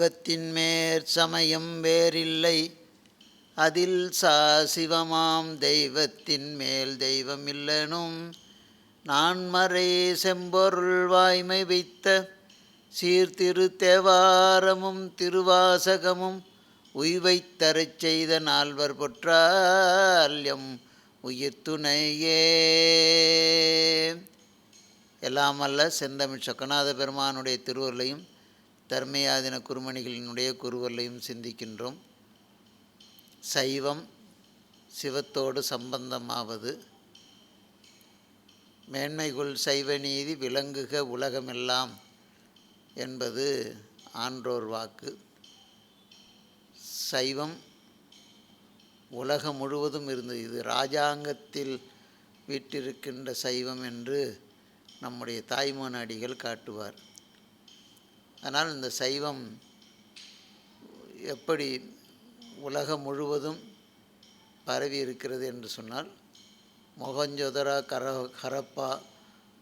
சைவத்தின் மேற்சமயம் வேறில்லை. அதில் சா சிவமாம் தெய்வத்தின் மேல் தெய்வமில்லனும் நான்மறை செம்பொருள் வாய்மை வைத்த சீர்திரு தேவாரமும் திருவாசகமும் உய்வைத் தரச் செய்த நால்வர் பொற்றால்யம் உயிர் துணையே. எல்லாமல்ல செந்தமிழ் சொக்கநாத பெருமானுடைய திருவருளையும் தர்மயாதின குருமணிகளினுடைய குருவர்களையும் சிந்திக்கின்றோம். சைவம் சிவத்தோடு சம்பந்தமாவது. மேன்மைகுள் சைவ நீதி விளங்குக உலகமெல்லாம் என்பது ஆன்றோர் வாக்கு. சைவம் உலகம் முழுவதும் இருந்தது இது ராஜாங்கத்தில் வீட்டிருக்கின்ற சைவம் என்று நம்முடைய தாய்மான் அடிகள் காட்டுவார். அதனால் இந்த சைவம் எப்படி உலகம் முழுவதும் பரவி இருக்கிறது என்று சொன்னால் மொகஞ்சொதரா கர ஹரப்பா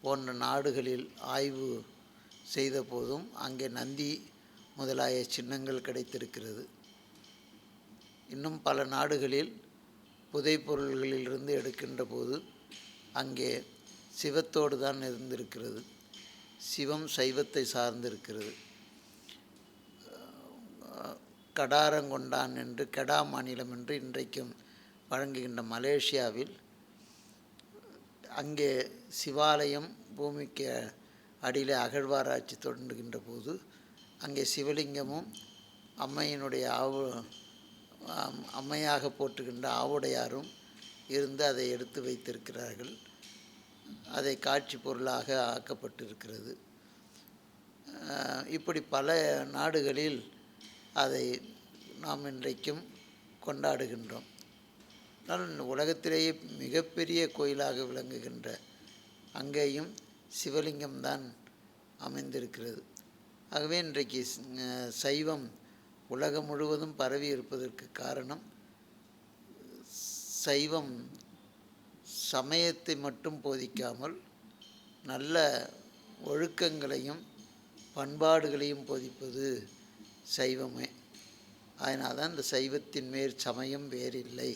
போன்ற நாடுகளில் ஆய்வு செய்த போதும் அங்கே நந்தி முதலாய சின்னங்கள் கிடைத்திருக்கிறது. இன்னும் பல நாடுகளில் புதைப்பொருள்களிலிருந்து எடுக்கின்ற போது அங்கே சிவத்தோடு தான் இருந்திருக்கிறது. சிவம் சைவத்தை சார்ந்திருக்கிறது. கடாரங்கொண்டான் என்று கெடா மாநிலம் என்று இன்றைக்கும் வழங்குகின்ற மலேசியாவில். அங்கே சிவாலயம் பூமிக்கு அடியில் அகழ்வாராய்ச்சி தொடங்குகின்ற போது அங்கே சிவலிங்கமும் அம்மையினுடைய ஆவு அம்மையாக போற்றுகின்ற ஆவுடையாரும் இருந்து அதை எடுத்து வைத்திருக்கிறார்கள். அதை காட்சி பொருளாக ஆக்கப்பட்டிருக்கிறது. இப்படி பல நாடுகளில் அதை நாம் இன்றைக்கும் கொண்டாடுகின்றோம். ஆனால் உலகத்திலேயே மிகப்பெரிய கோயிலாக விளங்குகின்ற அங்கேயும் சிவலிங்கம் தான் அமைந்திருக்கிறது. ஆகவே இன்றைக்கு சைவம் உலகம் முழுவதும் பரவி இருப்பதற்கு காரணம் சைவம் சமயத்தை மட்டும் போதிக்காமல் நல்ல ஒழுக்கங்களையும் பண்பாடுகளையும் போதிப்பது சைவமே அதனால் தான் இந்த சைவத்தின் மேற் சமயம் வேறில்லை.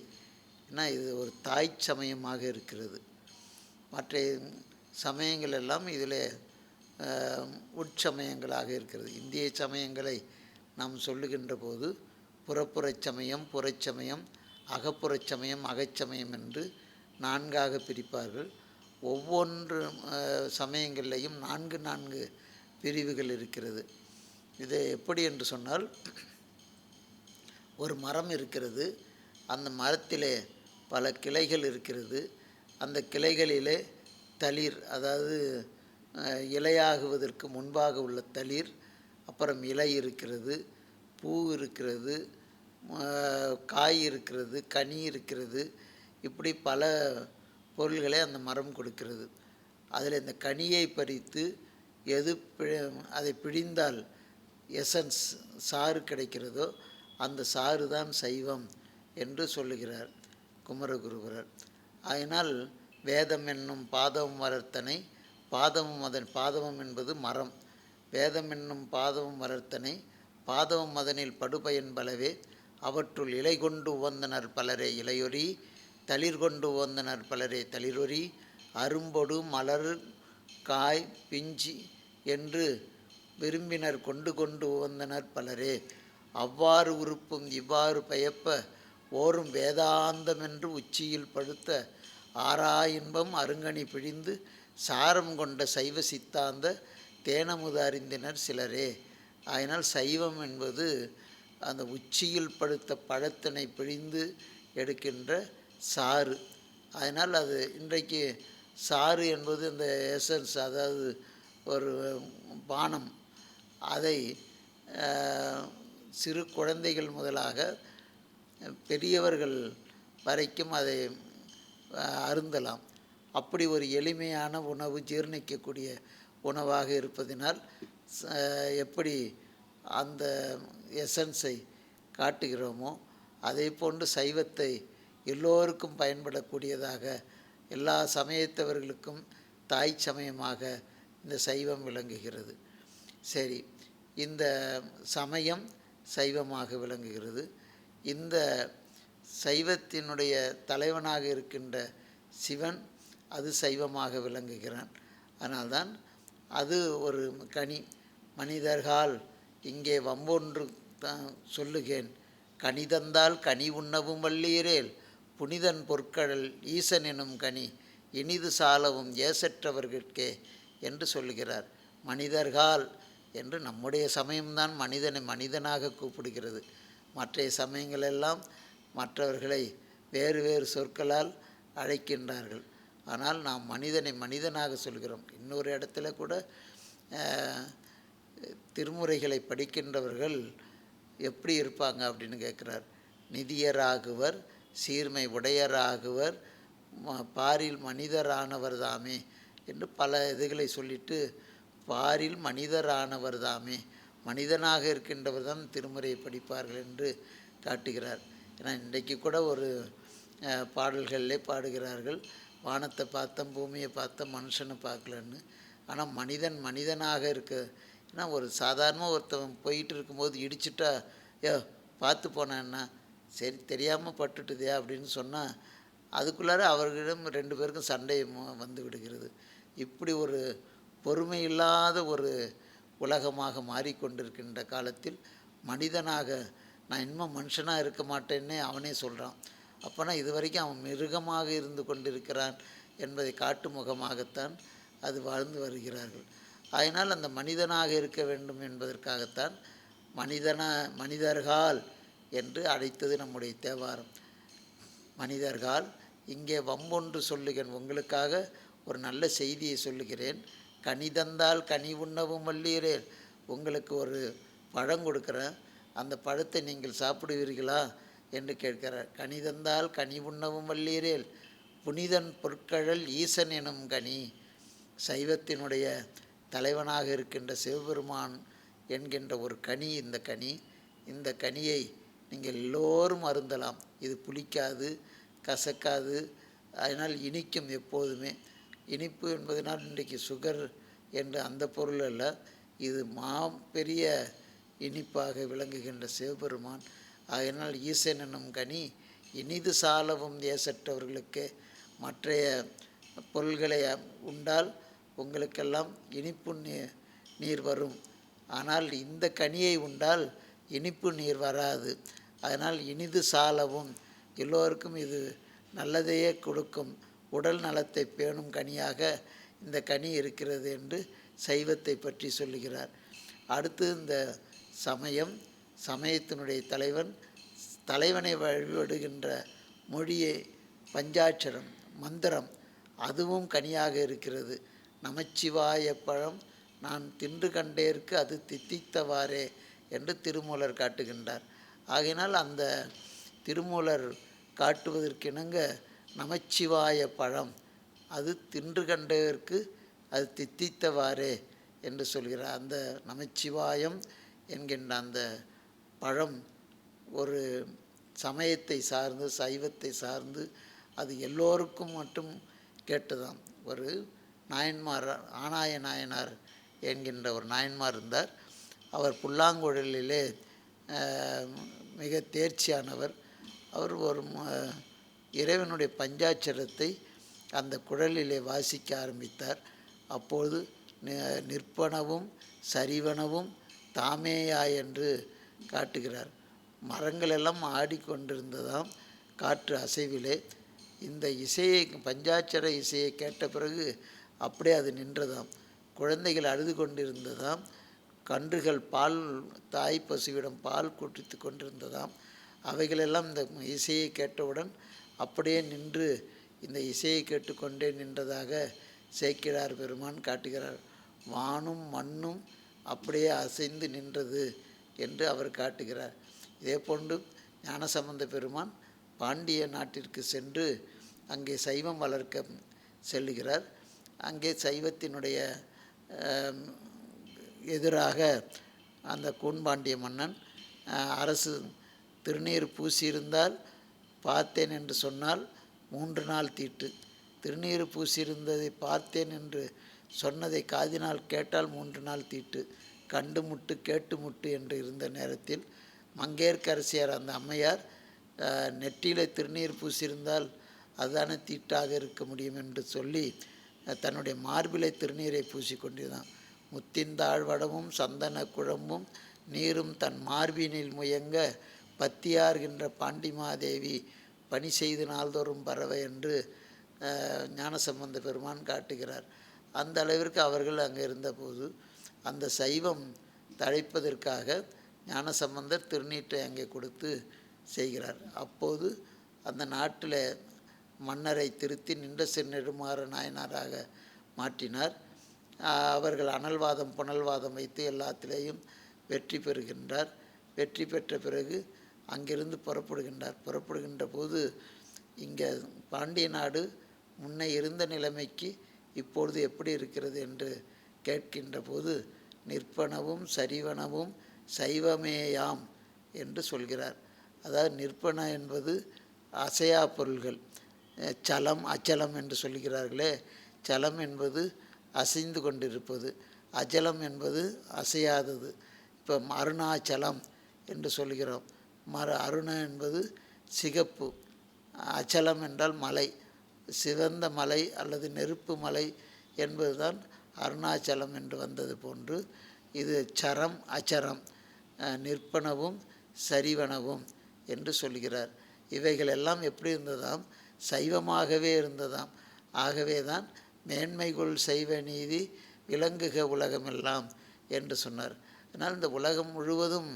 ஏன்னா இது ஒரு தாய் சமயமாக இருக்கிறது. மற்ற சமயங்கள் எல்லாம் இதில் உட்சமயங்களாக இருக்கிறது. இந்திய சமயங்களை நாம் சொல்லுகின்ற போது புறப்புறச் சமயம் புறச்சமயம் அகப்புறச் சமயம் அகச்சமயம் என்று நான்காக பிரிப்பார்கள். ஒவ்வொன்று சமயங்கள்லேயும் நான்கு நான்கு பிரிவுகள் இருக்கிறது. இது எப்படி என்று சொன்னால் ஒரு மரம் இருக்கிறது. அந்த மரத்திலே பல கிளைகள் இருக்கிறது. அந்த கிளைகளிலே தளிர் அதாவது இலையாகுவதற்கு முன்பாக உள்ள தளிர் அப்புறம் இலை இருக்கிறது பூ இருக்கிறது காய் இருக்கிறது கனி இருக்கிறது. இப்படி பல பொருள்களை அந்த மரம் கொடுக்கிறது. அதில் இந்த கனியை பறித்து எது அதை பிழிந்தால் எசன்ஸ் சாறு கிடைக்கிறதோ அந்த சாறு தான் சைவம் என்று சொல்லுகிறார் குமரகுருபரர் அதனால் வேதம் என்னும் பாதவம் வளர்த்தனை பாதமும் அதன் பாதவம் என்பது மரம். வேதம் என்னும் பாதவம் வளர்த்தனை பாதவம் அதனில் படுபயன் பலவே. அவற்றுள் இலை கொண்டு உவந்தனர் பலரே இலையொறி தளிர் கொண்டு உவந்தனர் பலரே தளிரொறி அரும்பொடு மலர் காய் பிஞ்சி என்று விரும்பினர் கொண்டு கொண்டு உவந்தனர் பலரே. அவ்வாறு உறுப்பும் இவ்வாறு பயப்ப ஓரும் வேதாந்தம் என்று உச்சியில் படுத்த ஆறா இன்பம் அருங்கணி பிழிந்து சாரம் கொண்ட சைவ சித்தாந்த தேனமுது அறிந்தினர் சிலரே. அதனால் சைவம் என்பது அந்த உச்சியில் படுத்த பழத்தினை பிழிந்து எடுக்கின்ற சாறு. அதனால் அது இன்றைக்கு சாறு என்பது இந்த எசன்ஸ் அதாவது ஒரு பானம். அதை சிறு குழந்தைகள் முதலாக பெரியவர்கள் வரைக்கும் அதை அருந்தலாம். அப்படி ஒரு எளிமையான உணவு ஜீர்ணிக்கக்கூடிய உணவாக இருப்பதினால் எப்படி அந்த எசன்ஸை காட்டுகிறோமோ அதே போன்று சைவத்தை எல்லோருக்கும் பயன்படக்கூடியதாக எல்லா சமயத்தவர்களுக்கும் தாய் சமயமாக இந்த சைவம் விளங்குகிறது. சரி இந்த சமயம் சைவமாக விளங்குகிறது. இந்த சைவத்தினுடைய தலைவனாக இருக்கின்ற சிவன் அது சைவமாக விளங்குகிறான். அதனால்தான் அது ஒரு கனி மனிதர்கள் இங்கே வம்பொன்று தான் சொல்லுகேன். கனிதந்தால் கனி உண்ணவும் வல்லீரேல் புனிதன் பொற்கடல் ஈசன் எனும் கனி இனிது சாலவும் ஏசற்றவர்கட்கே என்று சொல்லுகிறார். மனிதர்கள் என்று நம்முடைய சமயம்தான் மனிதனை மனிதனாக கூப்பிடுகிறது. மற்ற சமயங்களெல்லாம் மற்றவர்களை வேறு வேறு சொற்களால் அழைக்கின்றார்கள். ஆனால் நாம் மனிதனை மனிதனாக சொல்கிறோம். இன்னொரு இடத்துல கூட திருமுறைகளை படிக்கின்றவர்கள் எப்படி இருப்பாங்க அப்படின்னு கேட்குறார். நிதியராகுவர் சீர்மை உடையராகுவர் ம- பாரில் மனிதரானவர் தாமே என்று பல இதுகளை சொல்லிட்டு பாரில் மனிதரானவர் தாமே மனிதனாக இருக்கின்றவர் தான் திருமுறையை படிப்பார்கள் என்று காட்டுகிறார். ஏன்னா இன்றைக்கு கூட ஒரு பாடல்களிலே பாடுகிறார்கள். வானத்தை பார்த்தோம் பூமியை பார்த்தோம் மனுஷனை பார்க்கலன்னு. ஆனால் மனிதன் மனிதனாக இருக்க ஏன்னா ஒரு சாதாரண ஒருத்தவன் போயிட்டு இருக்கும்போது இடிச்சிட்டா ஏ பார்த்து போனான்னா சரி தெரியாமல் பட்டுட்டுதே அப்படின்னு சொன்னால் அதுக்குள்ளார அவர்களிடம் ரெண்டு பேருக்கும் சண்டை மு- வந்து விடுகிறது. இப்படி ஒரு பொறுமை இல்லாத ஒரு உலகமாக மாறிக்கொண்டிருக்கின்ற காலத்தில் மனிதனாக நான் இன்னும் மனுஷனாக இருக்க மாட்டேன்னே அவனே சொல்கிறான் அப்போனா இது வரைக்கும் அவன் மிருகமாக இருந்து கொண்டிருக்கிறான் என்பதை காட்டும் முகமாகத்தான் அது வாழ்ந்து வருகிறார்கள். அதனால் அந்த மனிதனாக இருக்க வேண்டும் என்பதற்காகத்தான் மனிதனா மனிதர்கள் என்று அழைத்தது நம்முடைய தேவாரம். மனிதர்கள் இங்கே வம்பொன்று சொல்லுகிறேன் உங்களுக்காக ஒரு நல்ல செய்தியை சொல்லுகிறேன். கனி தந்தால் கனி உண்ணவும் வல்லீரேன் உங்களுக்கு ஒரு பழம் கொடுக்குறேன். அந்த பழத்தை நீங்கள் சாப்பிடுவீர்களா? என்று கேட்கிறார். கனி தந்தால் கனி உண்ணவும் வல்லீரேல். புனிதன் பொற்கழல் ஈசன் எனும் கனி சைவத்தினுடைய தலைவனாக இருக்கின்ற சிவபெருமான் என்கின்ற ஒரு கனி இந்த கனி. இந்த கனியை நீங்கள் எல்லோரும் அருந்தலாம். இது புளிக்காது கசக்காது அதனால் இனிக்கும் எப்போதுமே. இனிப்பு என்பதனால் இன்றைக்கு சுகர் என்ற அந்த பொருள் அல்ல. இது மா பெரிய இனிப்பாக விளங்குகின்ற சிவபெருமான். அதனால் ஈசன் என்னும் கனி இனிது சாலவும் ஏசற்றவர்களுக்கு மற்றைய பொருள்களை உண்டால் உங்களுக்கெல்லாம் இனிப்பு நீ- நீர் வரும். ஆனால் இந்த கனியை உண்டால் இனிப்பு நீர் வராது. அதனால் இனிது சாலவும் எல்லோருக்கும் இது நல்லதையே கொடுக்கும். உடல் நலத்தை பேணும் கனியாக இந்த கனி இருக்கிறது என்று சைவத்தை பற்றி சொல்லுகிறார். அடுத்து இந்த சமயம் சமயத்தினுடைய தலைவன் தலைவனை வழிபடுகின்ற மொழியை பஞ்சாட்சரம் மந்திரம் அதுவும் கனியாக இருக்கிறது. நமச்சிவாய பழம் நான் தின்று கண்டேற்கு அது தித்தித்தவாறே என்று திருமூலர் காட்டுகின்றார். ஆகையினால் அந்த திருமூலர் காட்டுவதற்கிணங்க நமச்சிவாய பழம். அது தின்று கண்டவர்க்கு அது தித்தித்தவாறே என்று சொல்கிறார் அந்த நமச்சிவாயம் என்கின்ற அந்த பழம் ஒரு சமயத்தை சார்ந்து சைவத்தை சார்ந்து அது எல்லோருக்கும் மட்டும் கேட்டதாம் ஒரு நாயன்மார் ஆனாய நாயனார் என்கின்ற ஒரு நாயன்மார் இருந்தார். அவர் புல்லாங்குழலிலே மிக தேர்ச்சியானவர். அவர் ஒரு இறைவனுடைய பஞ்சாட்சரத்தை அந்த குழலிலே வாசிக்க ஆரம்பித்தார். அப்போது நிற்பனவும் சரிவனவும் தாமேயா என்று காட்டுகிறார். மரங்களெல்லாம் ஆடிக்கொண்டிருந்ததாம் காற்று அசைவிலே. இந்த இசையை பஞ்சாட்சர இசையை கேட்ட பிறகு அப்படியே அது நின்றதாம். குழந்தைகள் அழுது கொண்டிருந்ததாம். கன்றுகள் பால் தாய் பசுவிடம் பால் குடித்து கொண்டிருந்ததாம். அவைகளெல்லாம் இந்த இசையை கேட்டவுடன் அப்படியே நின்று இந்த இசையை கேட்டுக்கொண்டே நின்றதாக சேக்கிழார் பெருமான் காட்டுகிறார். வானும் மண்ணும் அப்படியே அசைந்து நின்றது என்று அவர் காட்டுகிறார். இதே போன்று ஞானசம்பந்த பெருமான் பாண்டிய நாட்டிற்கு சென்று அங்கே சைவம் வளர்க்க செல்லுகிறார். அங்கே சைவத்தினுடைய எதிராக அந்த கூன்பாண்டிய மன்னன் அரசு திருநீர் பூசியிருந்தால் பார்த்தேன் என்று சொன்னால் மூன்று நாள் தீட்டு. திருநீர் பூசியிருந்ததை பார்த்தேன் என்று சொன்னதை காதினால் கேட்டால் மூன்று நாள் தீட்டு. கண்டு முட்டு கேட்டு முட்டு என்று இருந்த நேரத்தில் மங்கையர்க்கரசியார் அந்த அம்மையார் அஹ், திருநீர் பூசியிருந்தால் அதுதானே தீட்டாக இருக்க முடியும் என்று சொல்லி தன்னுடைய மார்பிலை திருநீரை பூசிக்கொண்டிருந்தான் முத்திந்தாழ்வடமும் சந்தன குழம்பும் நீரும் தன் மார்பினில் முயங்க பத்தியார்கின்ற பாண்டிமாதேவி பணி செய்து நாள்தோறும் பறவை என்று ஞானசம்பந்த பெருமான் காட்டுகிறார். அந்த அளவிற்கு அவர்கள் அங்கே இருந்தபோது அந்த சைவம் தழைப்பதற்காக ஞானசம்பந்தர் திருநீற்றை அங்கே கொடுத்து செய்கிறார். அப்போது அந்த நாட்டில் மன்னரை திருத்தி நின்ற நெடுமாற நாயனாராக மாற்றினார். அவர்கள் அனல்வாதம் புனல்வாதம் வைத்து எல்லாத்திலேயும் வெற்றி பெறுகின்றார். வெற்றி பெற்ற பிறகு அங்கிருந்து புறப்படுகின்றார். புறப்படுகின்ற போது இங்கே பாண்டிய நாடு முன்னே இருந்த நிலைமைக்கு இப்பொழுது எப்படி இருக்கிறது என்று கேட்கின்ற போது நிற்பனவும் சரிவனவும் சைவமேயாம் என்று சொல்கிறார். அதாவது நிற்பன என்பது அசையா பொருள்கள். சலம் அச்சலம் என்று சொல்கிறார்களே. சலம் என்பது அசைந்து கொண்டிருப்பது. அச்சலம் என்பது அசையாதது. இப்போ அருணாச்சலம் என்று சொல்கிறோம். மர அருண என்பது சிகப்பு. அச்சலம் என்றால் மலை. சிவந்த மலை அல்லது நெருப்பு மலை என்பதுதான் அருணாச்சலம் என்று வந்தது போன்று இது சரம் அச்சரம் நிற்பனவும் சரிவனவும் என்று சொல்கிறார். இவைகள் எல்லாம் எப்படி இருந்ததாம்? சைவமாகவே இருந்ததாம். ஆகவே தான் மேன்மைகுள் சைவ நீதி விளங்குக உலகமெல்லாம் என்று சொன்னார். அதனால் இந்த உலகம் முழுவதும்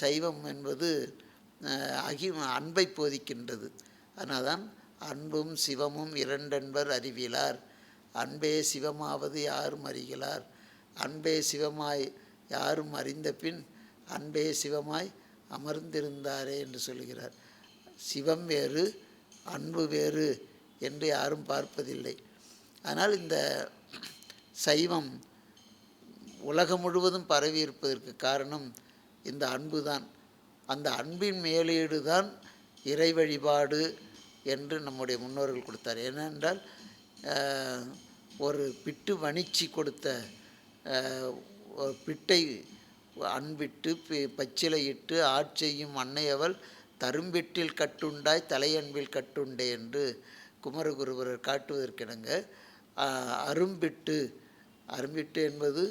சைவம் என்பது அகி அன்பை போதிக்கின்றது. அதனால் தான் அன்பும் சிவமும் இரண்டென்பர் அறிவிலார். அன்பே சிவமாவது யாரும் அறிகிறார் அன்பே சிவமாய் யாரும் அறிந்த பின் அன்பே சிவமாய் அமர்ந்திருந்தாரே என்று சொல்கிறார். சிவம் வேறு அன்பு வேறு என்று யாரும் பார்ப்பதில்லை. ஆனால் இந்த சைவம் உலகம் முழுவதும் பரவி இருப்பதற்கு காரணம் இந்த அன்பு தான் அந்த அன்பின் மேலீடு தான் இறை வழிபாடு என்று நம்முடைய முன்னோர்கள் கொடுத்தார். ஏனென்றால் ஒரு பிட்டு வணிச்சி கொடுத்த ஒரு பிட்டை அன்பிட்டு பச்சிலையிட்டு ஆட்செய்யும் அன்னையவள் தரும்பிட்டில் கட்டுண்டாய் தலையன்பில் கட்டுண்டே என்று குமரகுருபரர் காட்டுவதற்கிணங்க அரும்பிட்டு அரும்பிட்டு என்பது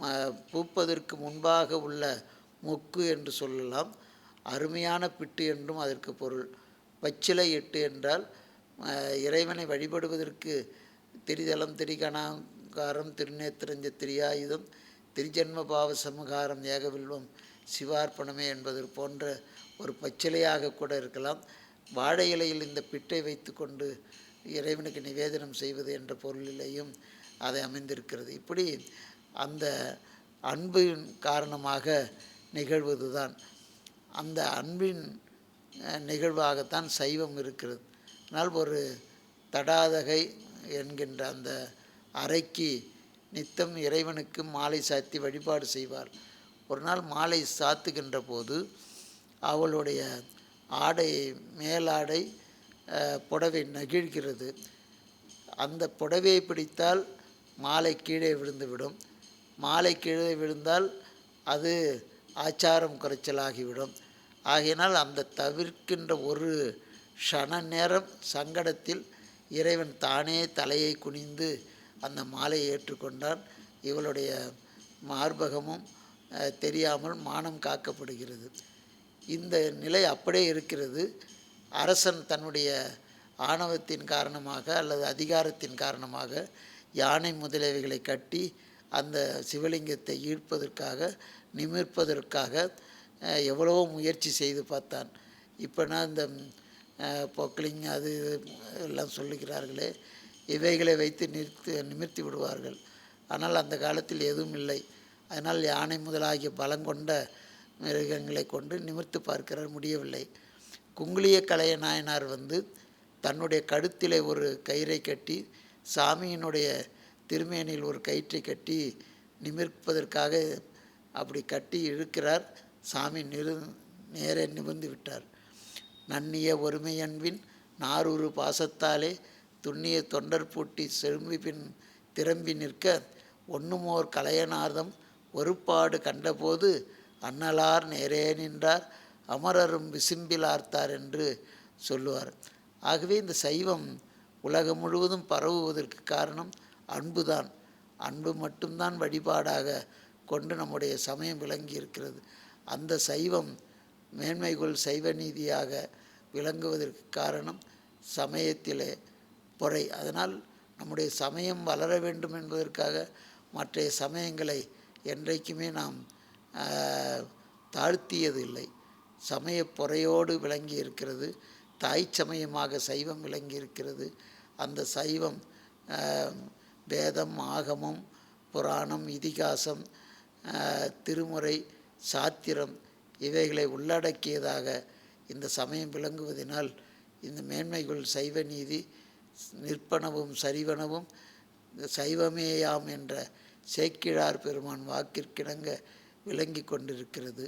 ம- பூப்பதற்கு முன்பாக உள்ள மொக்கு என்று சொல்லலாம். அருமையான பிட்டு என்றும் அதற்கு பொருள். பச்சிலை எட்டு என்றால் இறைவனை வழிபடுவதற்கு திரிதலம் திரிகணாங்காரம் திருநேத்திரஞ்ச திரியாயுதம் திரிஜன்ம பாவ சமகாரம் ஏகவில்வம் சிவார்ப்பணமே என்பது போன்ற ஒரு பச்சிலையாக கூட இருக்கலாம். வாழை இலையில் இந்த பிட்டை வைத்துக்கொண்டு இறைவனுக்கு நிவேதனம் செய்வது என்ற பொருளிலேயும் அதை அமைந்திருக்கிறது. இப்படி அந்த அன்பின் காரணமாக நிகழ்வதுதான். அந்த அன்பின் நிகழ்வாகத்தான் சைவம் இருக்கிறது. ஆனால் ஒரு தடாதகை என்கின்ற அந்த அறைக்கு நித்தம் இறைவனுக்கு மாலை சாத்தி வழிபாடு செய்வார். ஒரு நாள் மாலை சாத்துகின்ற போது அவளுடைய ஆடை மேலாடை புடவை நகிழ்கிறது. அந்த புடவையை பிடித்தால் மாலை கீழே விழுந்துவிடும். மாலை கீழே விழுந்தால் அது ஆச்சாரம் குறைச்சலாகிவிடும் ஆகையினால் அந்த தவிர்க்கின்ற ஒரு க்ஷண நேரம் சங்கடத்தில் இறைவன் தானே தலையை குனிந்து அந்த மாலையை ஏற்றுக்கொண்டான். இவளுடைய மார்பகமும் தெரியாமல் மானம் காக்கப்படுகிறது. இந்த நிலை அப்படியே இருக்கிறது. அரசன் தன்னுடைய ஆணவத்தின் காரணமாக அல்லது அதிகாரத்தின் காரணமாக யானை முதலியவைகளை கட்டி அந்த சிவலிங்கத்தை ஈர்ப்பதற்காக நிமிர்ப்பதற்காக எவ்வளவோ முயற்சி செய்து பார்த்தான். இப்போனா இந்த பொக்லிங் அது எல்லாம் சொல்லுகிறார்களே இவைகளை வைத்து நிறுத்தி நிமிர்த்தி விடுவார்கள். ஆனால் அந்த காலத்தில் எதுவும் இல்லை. அதனால் யானை முதலாகிய பலங்கொண்ட மிருகங்களை கொண்டு நிமிர்த்து பார்க்கிறார் முடியவில்லை. குங்குளிய கலைய நாயனார் வந்து தன்னுடைய கழுத்திலே ஒரு கயிறை கட்டி சாமியினுடைய திருமேனியில் ஒரு கயிற்றை கட்டி நிமிர்ப்பதற்காக அப்படி கட்டி இழுக்கிறார். சாமி நிறு நேரே நிமிர்ந்து விட்டார். நன்னிய ஒருமையன்பின் நாரூறு பாசத்தாலே துண்ணிய தொண்டர் பூட்டி செழும்பி பின் திரும்பி நிற்க ஒன்றுமோர் கலையனார்தம் ஒருபாடு கண்டபோது அன்னலார் நேரே நின்றார். அமரரும் விசும்பிலார்த்தார் என்று சொல்லுவார். ஆகவே இந்த சைவம் உலகம் முழுவதும் பரவுவதற்கு காரணம் அன்புதான். அன்பு மட்டும்தான் வழிபாடாக கொண்டு நம்முடைய சமயம் விளங்கி இருக்கிறது. அந்த சைவம் மேன்மைகொள் சைவ நீதியாக விளங்குவதற்கு காரணம் சமயத்திலே பொறை. அதனால் நம்முடைய சமயம் வளர வேண்டும் என்பதற்காக மற்றைய சமயங்களை என்றைக்குமே நாம் தாழ்த்தியது தாழ்த்தியதில்லை. சமய பொறையோடு விளங்கி இருக்கிறது. தாய் சமயமாக சைவம் விளங்கி இருக்கிறது. அந்த சைவம் வேதம் ஆகமம் புராணம் இதிகாசம் திருமுறை சாத்திரம் இவைகளை உள்ளடக்கியதாக இந்த சமயம் விளங்குவதனால் இந்த மேன்மைகள் சைவ நீதி நிற்பனவும் சரிவனவும் சைவமேயாம் என்ற சேக்கிழார் பெருமான் வாக்கிற்கிணங்க விளங்கி கொண்டிருக்கிறது.